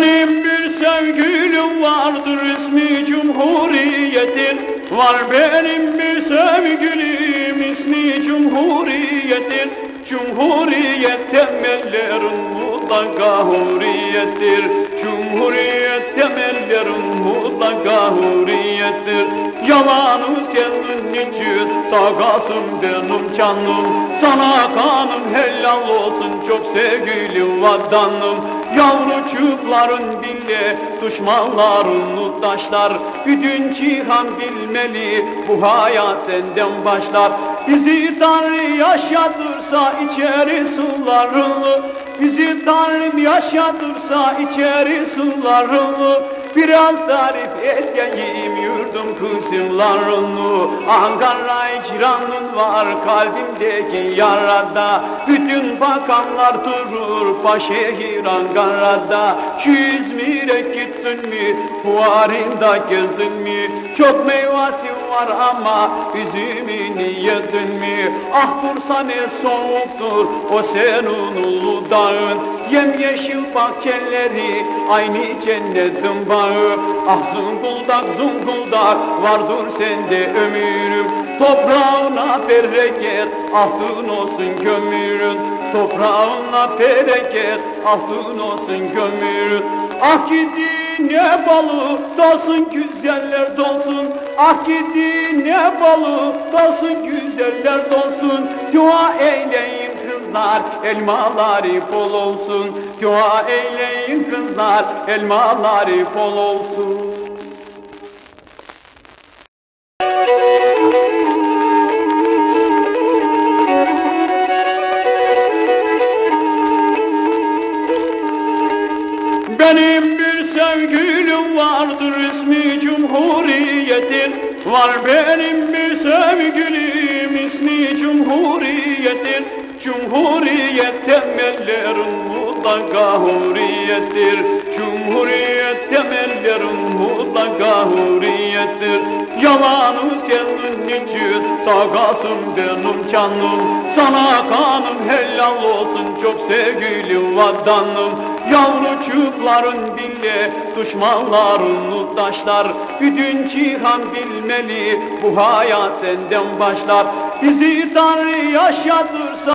Benim bir sevgilim vardır ismi Cumhuriyet'in. Var benim bir sevgilim ismi Cumhuriyet'in. Cumhuriyet temellerin mutlaka hurriyettir Cumhuriyet temellerin mutlaka hurriyettir Yalanı senin için sakasım benim canım. Sana kanım helal olsun çok sevgili vatanım. Yavrucukların bile düşmanların muttaşlar Bütün cihan bilmeli bu hayat senden başlar. Bizi Tanrı yaşatırsa içeri sularını Bizi Tanrım yaşatırsa içeri sularını Biraz tarif edeyim yurdum kısımlarını Ankara icranın var kalbimdeki yarada. Bütün bakanlar durur başehir Ankara'da Şu İzmir'e gittin mi fuarında gezdin mi? Çok meyvesi var ama üzümünü yedin mi? Ah Bursa ne soğuktur o senin ulu dağın. Yemyeşil bahçeleri aynı cennetin bağı. Ah zunguldak zunguldak vardır sende ömürüm Toprağına bereket altın olsun gömürün Toprağına bereket altın olsun gömürün Ah gidi ne balı dolsun güzeller Ah ne balı dolsun güzeller dolsun. Dua eyleyin kızlar elmaları bol olsun. Dua eyleyin kızlar elmaları bol olsun. Benim bir sevgilim vardır ismi Cumhuriyet'in Var benim bir sevgilim ismi Cumhuriyet'in. Cumhuriyet temellerin mutlaka hurriyettir Cumhuriyet temellerin mutlaka hurriyettir Yalanı senin için sakasım benim canım. Sana kanım helal olsun. Çok sevgili vatanım. Yavrucukların bile düşmanların muttaşlar Bütün cihan bilmeli bu hayat senden başlar. Bizi Tanrı yaşatırsa